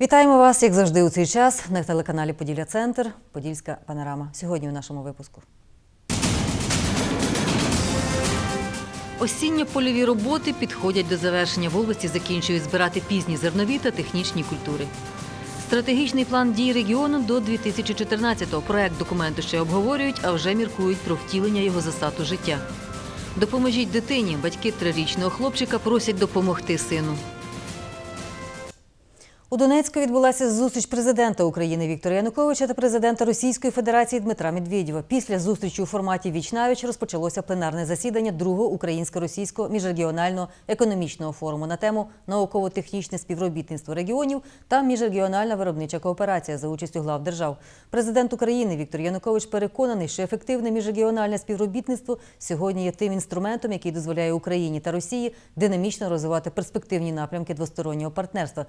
Вітаємо вас, як завжди, у цей час на телеканалі Поділля Центр, Подільська панорама. Сьогодні у нашому випуску. Осінньо-польові роботи підходять до завершення. В області закінчують збирати пізні зернові та технічні культури. Стратегічний план дій регіону до 2014-го. Проект документу ще обговорюють, а вже міркують про втілення його засад у життя. Допоможіть дитині. Батьки трирічного хлопчика просять допомогти сину. У Донецьку відбулася зустріч президента України Віктора Януковича та президента Російської Федерації Дмитра Медведєва. Після зустрічі у форматі Вічнавіч розпочалося пленарне засідання другого українсько-російського міжрегіонального економічного форуму на тему науково-технічне співробітництво регіонів та міжрегіональна виробнича кооперація за участю глав держав. Президент України Віктор Янукович переконаний, що ефективне міжрегіональне співробітництво сьогодні є тим інструментом, який дозволяє Україні та Росії динамічно розвивати перспективні напрямки двостороннього партнерства.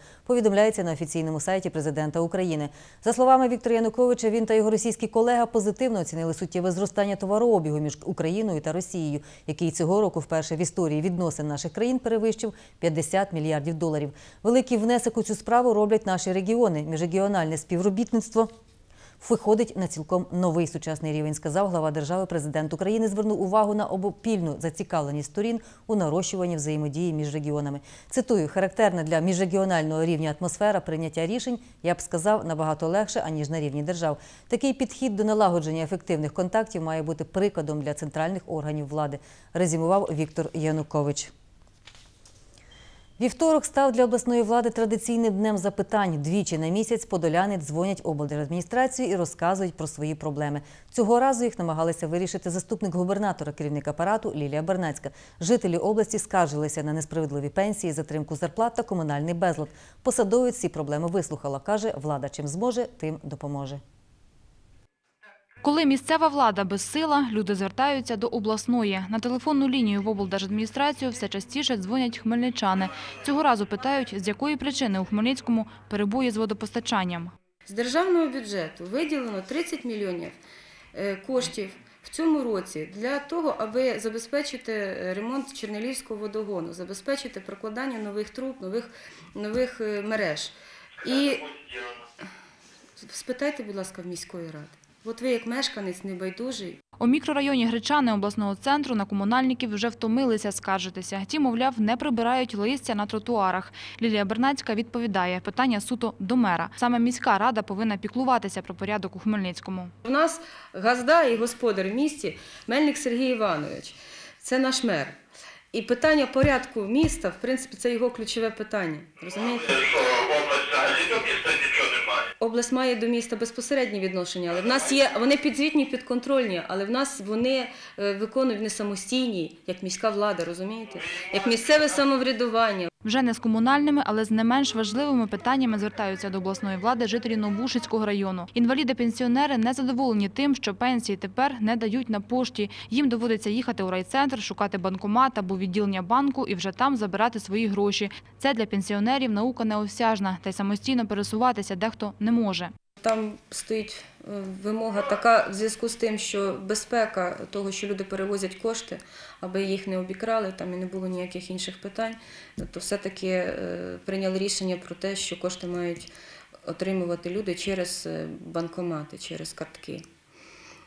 Повідомляється на офіційному сайті президента України. За словами Віктора Януковича, він та його російський колега позитивно оцінили суттєве зростання товарообігу між Україною та Росією, який цього року вперше в історії відносин наших країн перевищив 50 мільярдів доларів. Великий внесок у цю справу роблять наші регіони. Міжрегіональне співробітництво виходить на цілком новий сучасний рівень, сказав глава держави. Президент України звернув увагу на обопільну зацікавленість сторін у нарощуванні взаємодії між регіонами. Цитую, характерна для міжрегіонального рівня атмосфера прийняття рішень, я б сказав, набагато легше, аніж на рівні держав. Такий підхід до налагодження ефективних контактів має бути прикладом для центральних органів влади, резюмував Віктор Янукович. Вівторок став для обласної влади традиційним днем запитань. Двічі на місяць подоляни дзвонять облдержадміністрацію і розказують про свої проблеми. Цього разу їх намагалися вирішити заступник губернатора, керівник апарату Лілія Бернацька. Жителі області скаржилися на несправедливі пенсії, затримку зарплат та комунальний безлад. Посадовець ці проблеми вислухала. каже, влада чим зможе, тим допоможе. Коли місцева влада безсила, люди звертаються до обласної. На телефонну лінію в облдержадміністрацію все частіше дзвонять хмельничани. Цього разу питають, з якої причини у Хмельницькому перебої з водопостачанням. З державного бюджету виділено 30 мільйонів е, коштів в цьому році для того, аби забезпечити ремонт Чернелівського водогону, забезпечити прокладання нових труб, нових, нових е, мереж. І спитайте, будь ласка, в міської ради. От ви як мешканець небайдужий, У мікрорайоні Гречани обласного центру на комунальників вже втомилися скаржитися. Ті, мовляв, не прибирають листя на тротуарах. Лілія Бернацька відповідає, питання суто до мера. Саме міська рада повинна піклуватися про порядок у Хмельницькому. У нас газда і господар в місті Мельник Сергій Іванович. Це наш мер. І питання порядку міста, в принципі, це його ключове питання. Розумієте? Область має до міста безпосередні відношення, але в нас є вони підзвітні, підконтрольні, але в нас вони е, виконують не самостійні, як міська влада, розумієте? Як місцеве самоврядування. Вже не з комунальними, але з не менш важливими питаннями звертаються до обласної влади жителі Новбушицького району. Інваліди-пенсіонери не задоволені тим, що пенсії тепер не дають на пошті. Їм доводиться їхати у райцентр, шукати банкомат або відділення банку і вже там забирати свої гроші. Це для пенсіонерів наука неосяжна, та й самостійно пересуватися дехто не може. Там стоїть е, вимога така в зв'язку з тим, що безпека того, що люди перевозять кошти, аби їх не обікрали, там і не було ніяких інших питань, то все-таки е, прийняли рішення про те, що кошти мають отримувати люди через е, банкомати, через картки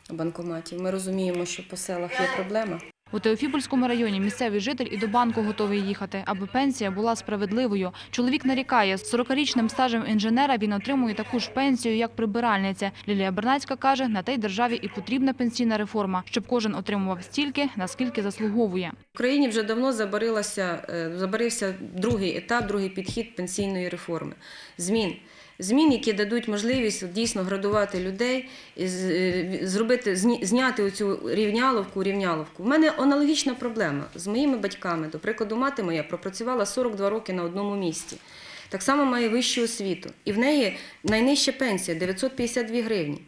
банкоматів. Ми розуміємо, що по селах є проблема. У Теофіпольському районі місцевий житель і до банку готовий їхати, аби пенсія була справедливою. Чоловік нарікає, з 40-річним стажем інженера він отримує таку ж пенсію, як прибиральниця. Лілія Бернацька каже, на тій державі і потрібна пенсійна реформа, щоб кожен отримував стільки, наскільки заслуговує. В Україні вже давно е, забарився другий етап, другий підхід пенсійної реформи. Змін. Змін, які дадуть можливість дійсно градувати людей, е, зробити, зняти оцю рівняловку, рівняловку. У мене аналогічна проблема з моїми батьками. До прикладу, мати моя пропрацювала 42 роки на одному місці. Так само має вищу освіту. І в неї найнижча пенсія 952 гривні.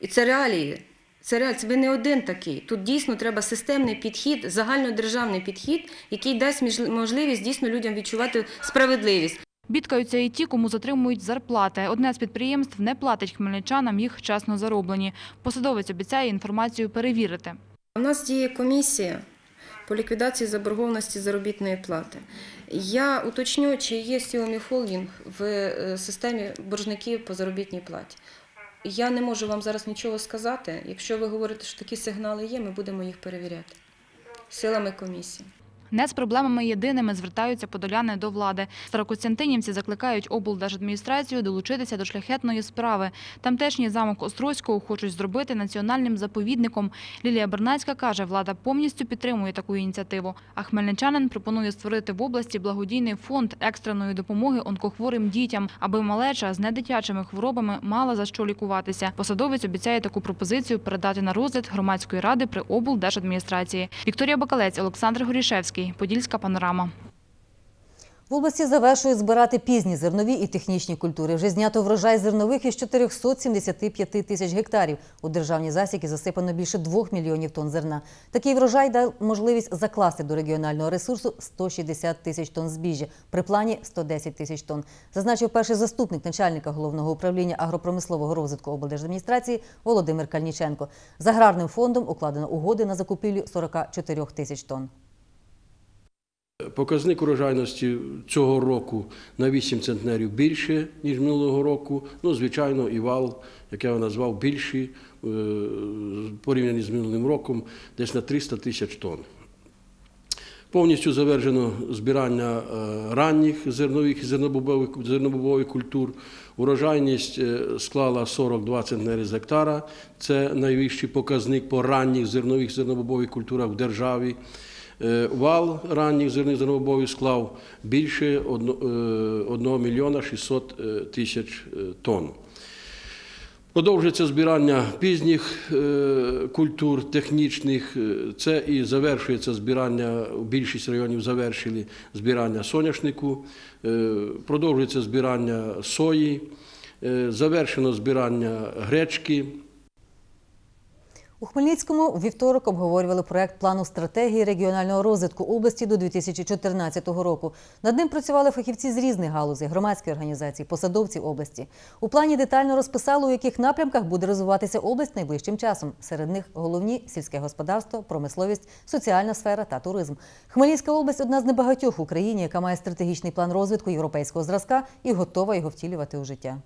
І це реалії. Це реалії. Це ви не один такий. Тут дійсно треба системний підхід, загальнодержавний підхід, який дасть можливість дійсно людям відчувати справедливість. Бідкаються і ті, кому затримують зарплати. Одне з підприємств не платить хмельничанам їх чесно зароблені. Посадовець обіцяє інформацію перевірити. У нас діє комісія, по ліквідації заборгованості заробітної плати. Я уточню, чи є Сіомі Холдінг в е, системі боржників по заробітній платі. Я не можу вам зараз нічого сказати. Якщо ви говорите, що такі сигнали є, ми будемо їх перевіряти силами комісії. Не з проблемами єдиними звертаються подоляни до влади. Старокостянтинівці закликають облдержадміністрацію долучитися до шляхетної справи. Тамтешній замок Острозького хочуть зробити національним заповідником. Лілія Бернацька каже, влада повністю підтримує таку ініціативу. А хмельничанин пропонує створити в області благодійний фонд екстреної допомоги онкохворим дітям, аби малеча з недитячими хворобами мала за що лікуватися. Посадовець обіцяє таку пропозицію передати на розгляд громадської ради при облдержадміністрації. Вікторія Бакалець, Олександр Горішевський, Подільська панорама. В області завершують збирати пізні зернові і технічні культури. Вже знято врожай зернових із 475 тисяч гектарів. У державні засіки засипано більше 2 мільйонів тонн зерна. Такий врожай дав можливість закласти до регіонального ресурсу 160 тисяч тонн збіжжя, при плані 110 тисяч тонн. Зазначив перший заступник начальника головного управління агропромислового розвитку облдержадміністрації Володимир Кальніченко. З аграрним фондом укладено угоди на закупівлю 44 тисяч тонн. Показник урожайності цього року на 8 центнерів більше, ніж минулого року. Ну, звичайно, і вал, як я його назвав, більший, е, порівняно з минулим роком, десь на 300 тисяч тонн. Повністю завершено збирання е, ранніх зернових і зернобобових, культур. Урожайність е, склала 42 центнери з гектара. Це найвищий показник по ранніх зернових і зернобобових культурах в державі. Е, Вал ранніх зерних зернобобових склав більше 1 мільйона 600 е, тисяч е, тонн. Продовжується збирання пізніх е, культур, технічних. Е, Це і завершується збирання, більшість районів завершили збирання соняшнику, е, продовжується збирання сої, е, завершено збирання гречки. У Хмельницькому у вівторок обговорювали проект плану стратегії регіонального розвитку області до 2014 року. Над ним працювали фахівці з різних галузей, громадські організації, посадовці області. У плані детально розписали, у яких напрямках буде розвиватися область найближчим часом. Серед них головні сільське господарство, промисловість, соціальна сфера та туризм. Хмельницька область одна з небагатьох в Україні, яка має стратегічний план розвитку європейського зразка і готова його втілювати у життя.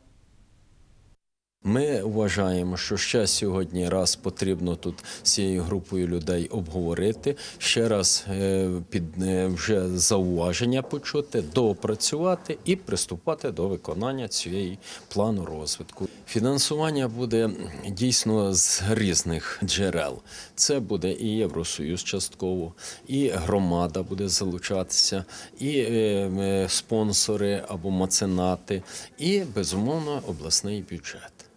Ми вважаємо, що ще сьогодні раз потрібно тут з цією групою людей обговорити, ще раз е, під е, вже зауваження почути, доопрацювати і приступати до виконання цієї плану розвитку. Фінансування буде дійсно з різних джерел. Це буде і Євросоюз частково, і громада буде залучатися, і е, спонсори або меценати, і безумовно обласний бюджет.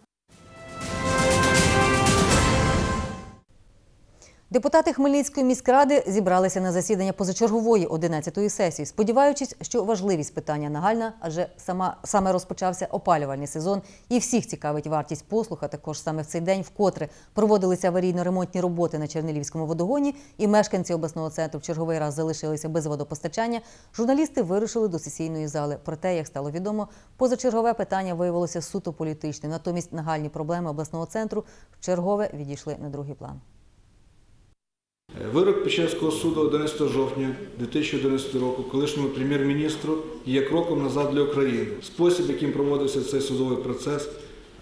Депутати Хмельницької міськради зібралися на засідання позачергової 11-ї сесії, сподіваючись, що важливість питання нагальна, адже сама саме розпочався опалювальний сезон, і всіх цікавить вартість послуг, а також саме в цей день, вкотре проводилися аварійно-ремонтні роботи на Чернелівському водогоні, і мешканці обласного центру в черговий раз залишилися без водопостачання. Журналісти вирушили до сесійної зали. Проте, як стало відомо, позачергове питання виявилося суто політичним. Натомість нагальні проблеми обласного центру в чергове відійшли на другий план. Вирок Печерського суду 11 жовтня 2011 року колишньому прем'єр-міністру є кроком назад для України. Спосіб, яким проводився цей судовий процес,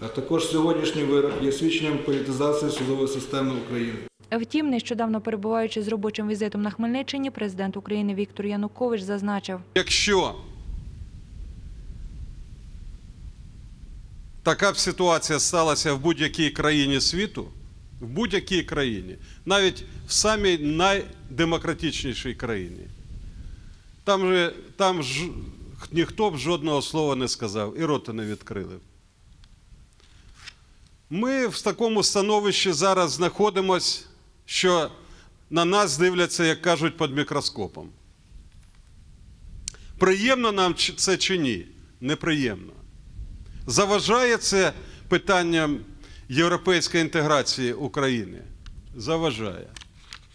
а також сьогоднішній вирок є свідченням політизації судової системи України. Втім, нещодавно перебуваючи з робочим візитом на Хмельниччині, президент України Віктор Янукович зазначив, Якщо така б ситуація сталася в будь-якій країні світу, в будь-якій країні, навіть в самій найдемократичнішій країні, там же там ж, ніхто б жодного слова не сказав і рота не відкрили. Ми в такому становищі зараз знаходимося, що на нас дивляться, як кажуть, під мікроскопом. Приємно нам це чи ні? Неприємно. Заважає це питанням європейської інтеграції України? Заважає.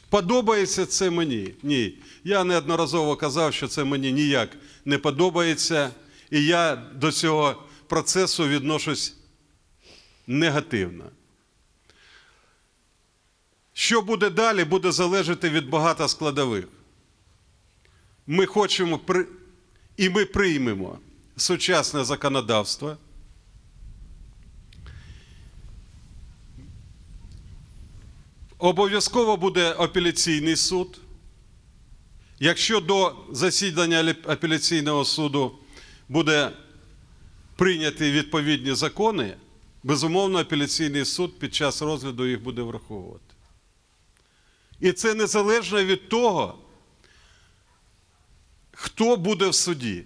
Подобається це мені? Ні. Я неодноразово казав, що це мені ніяк не подобається, і я до цього процесу відношусь негативно. Що буде далі, буде залежати від багато складових. Ми хочемо і ми приймемо сучасне законодавство. Обов'язково буде апеляційний суд. Якщо до засідання апеляційного суду буде прийняті відповідні закони, безумовно, апеляційний суд під час розгляду їх буде враховувати. І це незалежно від того, хто буде в суді.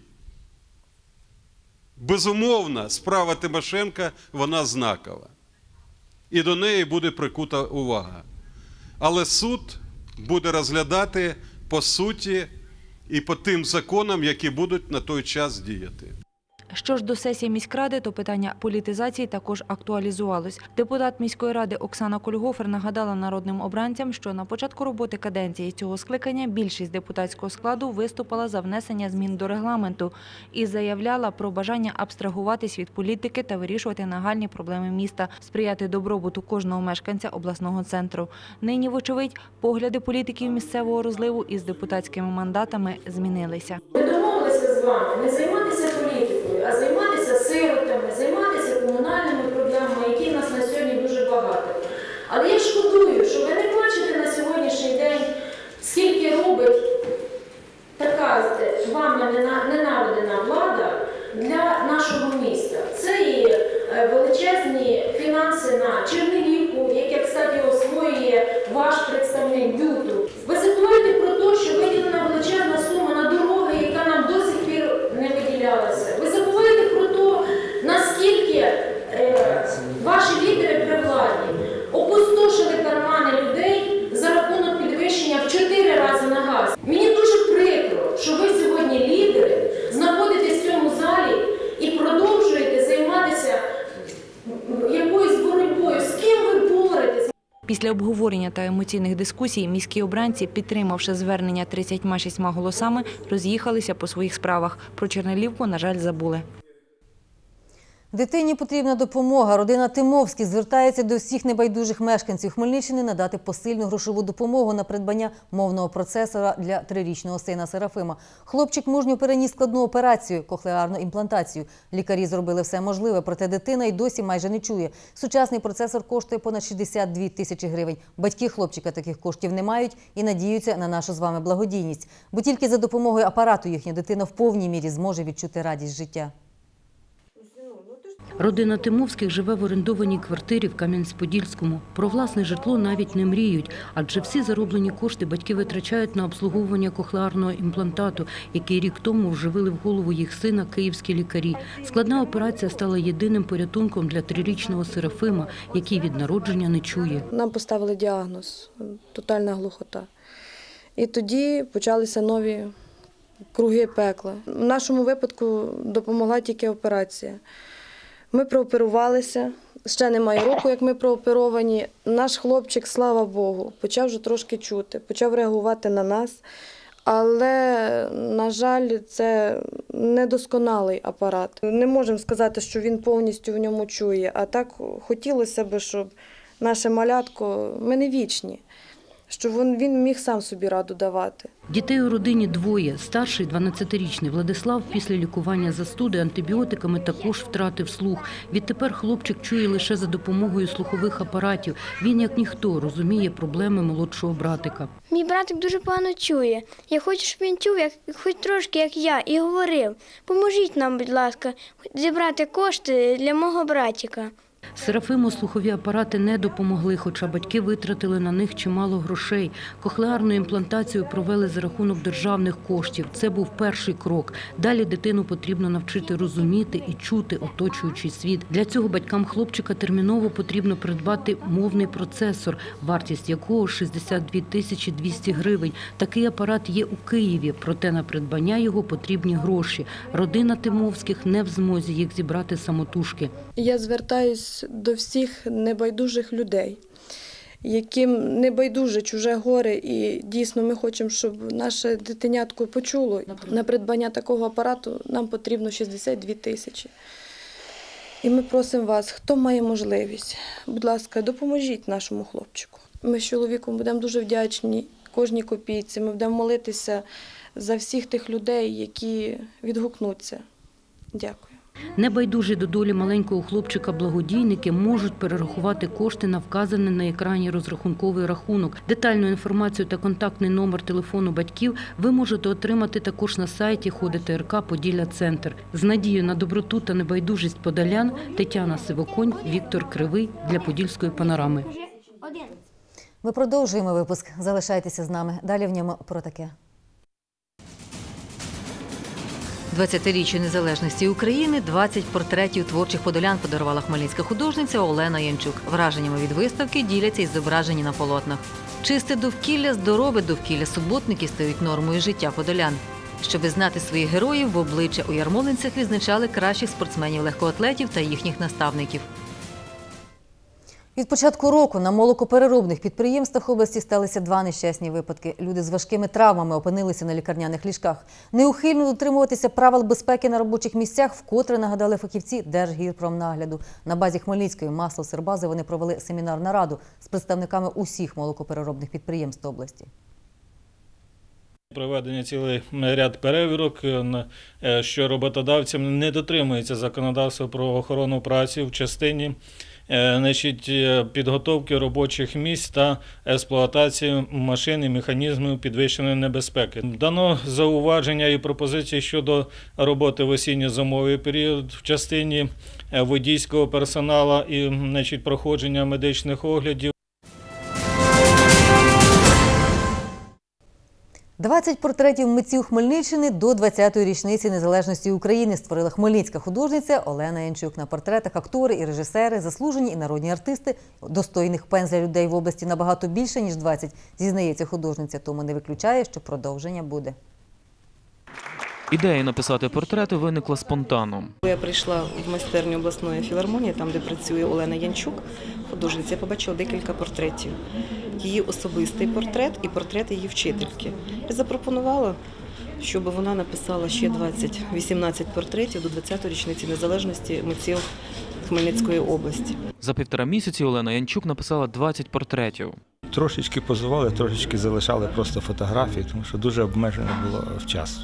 Безумовно, справа Тимошенка вона знакова. І до неї буде прикута увага. Але суд буде розглядати по суті і по тим законам, які будуть на той час діяти. Що ж до сесії міськради, то питання політизації також актуалізувалось. Депутат міської ради Оксана Кольгофер нагадала народним обранцям, що на початку роботи каденції цього скликання більшість депутатського складу виступила за внесення змін до регламенту і заявляла про бажання абстрагуватись від політики та вирішувати нагальні проблеми міста, сприяти добробуту кожного мешканця обласного центру. Нині, вочевидь, погляди політиків місцевого розливу із депутатськими мандатами змінилися. Ми домовилися з вами не займатися політикою, а займатися сиротами, займатися комунальними проблемами, які в нас на сьогодні дуже багато. Але я шкодую, що ви не бачите на сьогоднішній день, скільки робить така е, вами нена- ненавидена влада для нашого міста. Це і е, величезні фінанси на Чернігівку, яке, кстати, освоює ваш представник бюту. Ви забуваєте про те, що виділена величезна сума на дороги, яка нам до сих пір не виділялася. Ви забуваєте про те, наскільки е, ваші лідери при владі опустошили кармани людей за рахунок підвищення в 4 рази на газ. Мені дуже прикро, що ви сьогодні лідери знаходитесь в цьому залі і продовжуєте займатися якоюсь боротьбою. З ким ви боретесь? Після обговорення та емоційних дискусій міські обранці, підтримавши звернення 36 голосами, роз'їхалися по своїх справах. Про Чернелівку, на жаль, забули. Дитині потрібна допомога. Родина Тимовських звертається до всіх небайдужих мешканців Хмельниччини надати посильну грошову допомогу на придбання мовного процесора для трирічного сина Серафима. Хлопчик мужньо переніс складну операцію кохлеарну імплантацію. Лікарі зробили все можливе, проте дитина й досі майже не чує. Сучасний процесор коштує понад 62 тисячі гривень. Батьки хлопчика таких коштів не мають і надіються на нашу з вами благодійність. Бо тільки за допомогою апарату їхня дитина в повній мірі зможе відчути радість життя. Родина Тимовських живе в орендованій квартирі в Кам'янець-Подільському. Про власне житло навіть не мріють, адже всі зароблені кошти батьки витрачають на обслуговування кохлеарного імплантату, який рік тому вживили в голову їх сина київські лікарі. Складна операція стала єдиним порятунком для трирічного Серафима, який від народження не чує. Нам поставили діагноз тотальна глухота. І тоді почалися нові круги пекла. В нашому випадку допомогла тільки операція. Ми прооперувалися. Ще немає року, як ми прооперовані. Наш хлопчик, слава Богу, почав вже трошки чути, почав реагувати на нас. Але, на жаль, це недосконалий апарат. Не можемо сказати, що він повністю в ньому чує. А так хотілося б, щоб наше малятко, ми не вічні, щоб він, він міг сам собі раду давати. Дітей у родині двоє. Старший, 12-річний Владислав, після лікування застуди антибіотиками також втратив слух. Відтепер хлопчик чує лише за допомогою слухових апаратів. Він, як ніхто, розуміє проблеми молодшого братика. Мій братик дуже погано чує. Я хочу, щоб він чув, як хоч трошки, як я, і говорив. Поможіть нам, будь ласка, зібрати кошти для мого братика. Серафиму слухові апарати не допомогли, хоча батьки витратили на них чимало грошей. Кохлеарну імплантацію провели за рахунок державних коштів. Це був перший крок. Далі дитину потрібно навчити розуміти і чути оточуючий світ. Для цього батькам хлопчика терміново потрібно придбати мовний процесор, вартість якого 62 тисячі 200 гривень. Такий апарат є у Києві, проте на придбання його потрібні гроші. Родина Тимовських не в змозі їх зібрати самотужки. Я звертаюсь до всіх небайдужих людей, яким не байдуже чуже горе, і дійсно ми хочемо, щоб наше дитинятко почуло. На придбання такого апарату нам потрібно 62 тисячі. І ми просимо вас, хто має можливість, будь ласка, допоможіть нашому хлопчику. Ми з чоловіком будемо дуже вдячні кожній копійці. Ми будемо молитися за всіх тих людей, які відгукнуться. Дякую. Небайдужі до долі маленького хлопчика благодійники можуть перерахувати кошти на вказаний на екрані розрахунковий рахунок. Детальну інформацію та контактний номер телефону батьків ви можете отримати також на сайті Ходи ТРК Поділля Центр. З надією на доброту та небайдужість подолян Тетяна Сивоконь, Віктор Кривий для Подільської панорами. Ми продовжуємо випуск. Залишайтеся з нами. Далі в ньому про таке. 20-річчю незалежності України 20 портретів творчих подолян подарувала хмельницька художниця Олена Янчук. Враженнями від виставки діляться із зображені на полотнах. Чисте довкілля, здорове довкілля суботники стають нормою життя подолян. Щоби знати своїх героїв, в обличчя у ярмолинцях відзначали кращих спортсменів-легкоатлетів та їхніх наставників. Від початку року на молокопереробних підприємствах області сталися два нещасні випадки. Люди з важкими травмами опинилися на лікарняних ліжках. Неухильно дотримуватися правил безпеки на робочих місцях вкотре нагадали фахівці Держгірпромнагляду. На базі Хмельницької масло Сербази вони провели семінар нараду з представниками усіх молокопереробних підприємств області. Проведення цілий ряд перевірок, е, що роботодавцям не дотримується законодавства про охорону праці в частині значить, е, підготовки робочих місць та експлуатації машин і механізмів підвищеної небезпеки. Дано зауваження і пропозиції щодо роботи в осінньо-зимовий період в частині е, водійського персоналу і значить, проходження медичних оглядів. 20 портретів митців Хмельниччини до 20-ї річниці незалежності України створила хмельницька художниця Олена Янчук. На портретах актори і режисери, заслужені і народні артисти, достойних пензля людей в області набагато більше ніж 20, зізнається художниця, тому не виключає, що продовження буде. Ідея написати портрети виникла спонтанно. Я прийшла в майстерню обласної філармонії, там де працює Олена Янчук, художниця, я побачила декілька портретів. Її особистий портрет і портрет її вчительки. Я запропонувала, щоб вона написала ще 20, 18 портретів до 20-ї річниці незалежності митців Хмельницької області. За півтора місяці Олена Янчук написала 20 портретів. Трошечки позували, трошечки залишали просто фотографії, тому що дуже обмежено було в часу.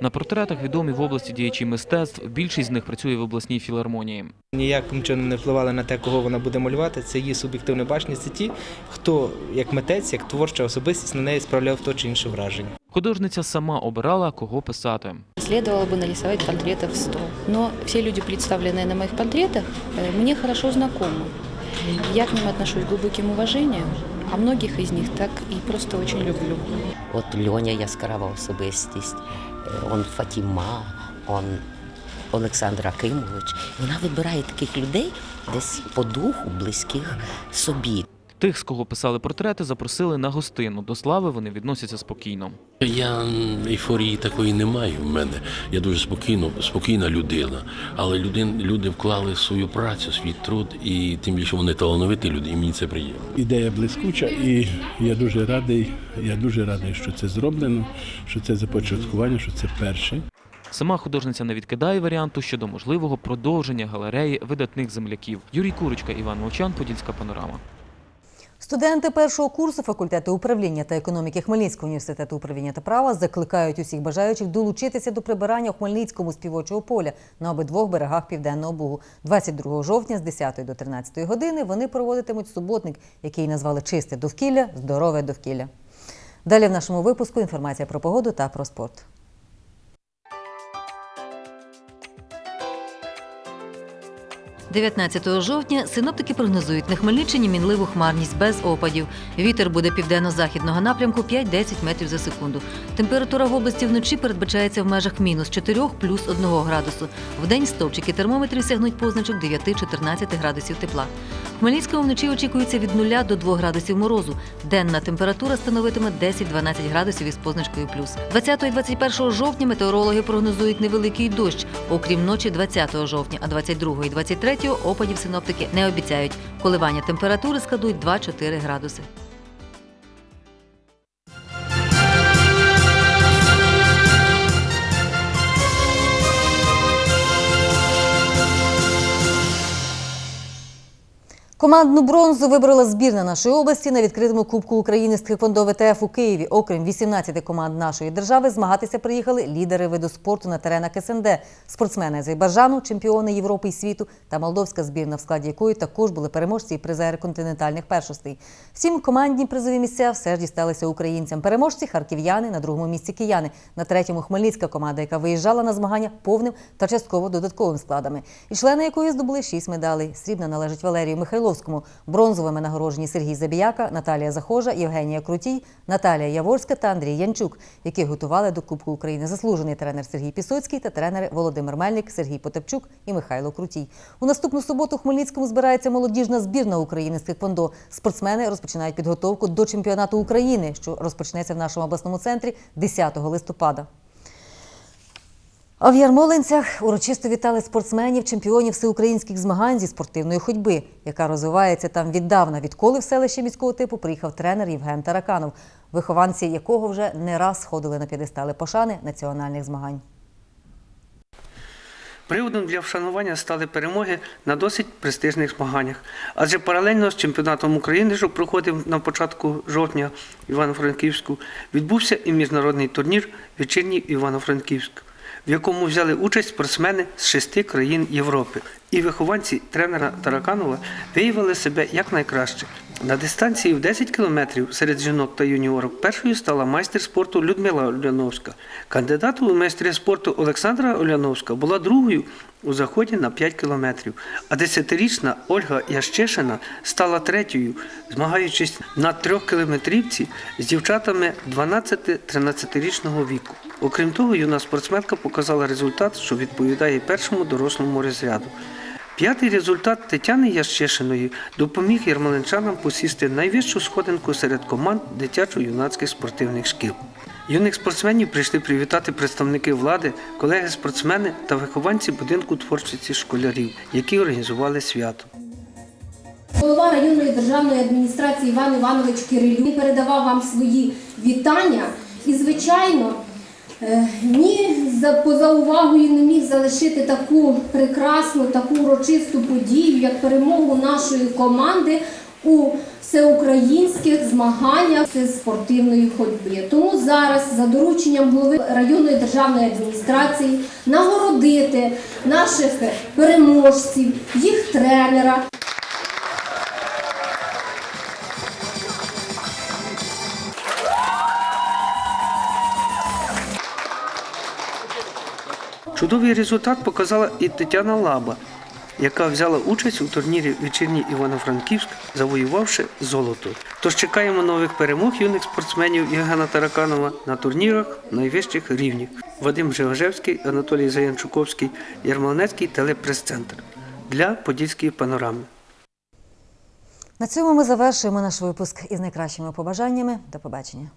На портретах відомі в області діячі мистецтв. Більшість з них працює в обласній філармонії. Ніяким чином не впливали на те, кого вона буде малювати. Це її суб'єктивне бачення. Це ті, хто як митець, як творча особистість на неї справляв то чи інше враження. Художниця сама обирала, кого писати. Следовало бы нарисовать портретов 100. Но все люди, представленные на моих портретах, э, мне хорошо знакомы. Я к ним отношусь с глубоким уважением, а многих из них так и просто очень люблю. От Льоня яскрава особистість, е, он Фатіма, он Олександр Акимович. Вона вибирає таких людей десь по духу, близьких собі. Тих, з кого писали портрети, запросили на гостину. До слави вони відносяться спокійно. Я ейфорії такої не маю в мене. Я дуже спокійно, спокійна людина. Але люди вклали свою працю, свій труд, і тим більше вони талановиті люди, і мені це приємно. Ідея блискуча, і я дуже радий. Я дуже радий, що це зроблено, що це започаткування, що це перше. Сама художниця не відкидає варіанту щодо можливого продовження галереї видатних земляків. Юрій Курочка, Іван Мовчан, Подільська панорама. Студенти першого курсу факультету управління та економіки Хмельницького університету управління та права закликають усіх бажаючих долучитися до прибирання у Хмельницькому співочого поля на обидвох берегах Південного Бугу. 22 жовтня з 10 до 13 години вони проводитимуть суботник, який назвали Чисте довкілля, здорове довкілля. Далі в нашому випуску інформація про погоду та про спорт. 19 жовтня синоптики прогнозують на Хмельниччині мінливу хмарність без опадів. Вітер буде південно-західного напрямку 5-10 метрів за секунду. Температура в області вночі передбачається в межах мінус 4 плюс 1 градусу. Вдень стовпчики термометрів сягнуть позначок 9-14 градусів тепла. Хмельницькому вночі очікується від 0 до 2 градусів морозу. Денна температура становитиме 10-12 градусів із позначкою плюс. 20 і 21 жовтня метеорологи прогнозують невеликий дощ, окрім ночі 20 жовтня, а 22 і 23 опадів синоптики не обіцяють. Коливання температури складуть 2-4 градуси. Командну бронзу вибрала збірна нашої області на відкритому Кубку України з тхеквондо ВТФ у Києві. Окрім 18 команд нашої держави, змагатися приїхали лідери виду спорту на теренах СНД, спортсмени Азербайджану, чемпіони Європи і світу та молдовська збірна, в складі якої також були переможці і призери континентальних першостей. Всім командні призові місця все ж дісталися українцям. Переможці харків'яни, на другому місці кияни, на третьому хмельницька команда, яка виїжджала на змагання повним та частково додатковим складами, і члени якої здобули шість медалей. Срібна належить Валерію Михайловському. Бронзовими нагороджені Сергій Забіяка, Наталія Захожа, Євгенія Крутій, Наталія Яворська та Андрій Янчук, які готували до Кубку України. Заслужений тренер Сергій Пісоцький та тренери Володимир Мельник, Сергій Потепчук і Михайло Крутій. У наступну суботу в Хмельницькому збирається молодіжна збірна України з тхеквондо. Спортсмени розпочинають підготовку до чемпіонату України, що розпочнеться в нашому обласному центрі 10 листопада. А в Ярмолинцях урочисто вітали спортсменів, чемпіонів всеукраїнських змагань зі спортивної ходьби, яка розвивається там віддавна. Відколи в селище міського типу приїхав тренер Євген Тараканов, вихованці якого вже не раз сходили на п'єдестали пошани національних змагань. Приводом для вшанування стали перемоги на досить престижних змаганнях. Адже паралельно з чемпіонатом України, що проходив на початку жовтня Івано-Франківську, відбувся і міжнародний турнір Вечірній Івано-Франківськ, в якому взяли участь спортсмени з шести країн Європи. І вихованці тренера Тараканова виявили себе якнайкраще. На дистанції в 10 кілометрів серед жінок та юніорок першою стала майстер спорту Людмила Оляновська. Кандидату у майстри спорту Олександра Оляновська була другою у заході на 5 кілометрів, а десятирічна Ольга Ящишина стала третьою, змагаючись на трьохкілометрівці з дівчатами 12-13-річного віку. Окрім того, юна спортсменка показала результат, що відповідає першому дорослому розряду. П'ятий результат Тетяни Ящишиної допоміг ярмолинчанам посісти найвищу сходинку серед команд дитячо-юнацьких спортивних шкіл. Юних спортсменів прийшли привітати представники влади, колеги-спортсмени та вихованці будинку творчості школярів, які організували свято. Голова районної державної адміністрації Іван Іванович Кирилюк передавав вам свої вітання і, звичайно, е, ні поза увагою не міг залишити таку прекрасну, таку урочисту подію, як перемогу нашої команди у всеукраїнських змаганнях з спортивної ходьби. Тому зараз, за дорученням голови районної державної адміністрації, нагородити наших переможців, їх тренера. Чудовий результат показала і Тетяна Лаба, яка взяла участь у турнірі Вечірній Івано-Франківськ, завоювавши золото. Тож чекаємо нових перемог юних спортсменів Євгена Тараканова на турнірах найвищих рівнів. Вадим Жегожевський, Анатолій Заянчуковський, Ярмолинецький телепрес-центр для Подільської панорами. На цьому ми завершуємо наш випуск із найкращими побажаннями. До побачення.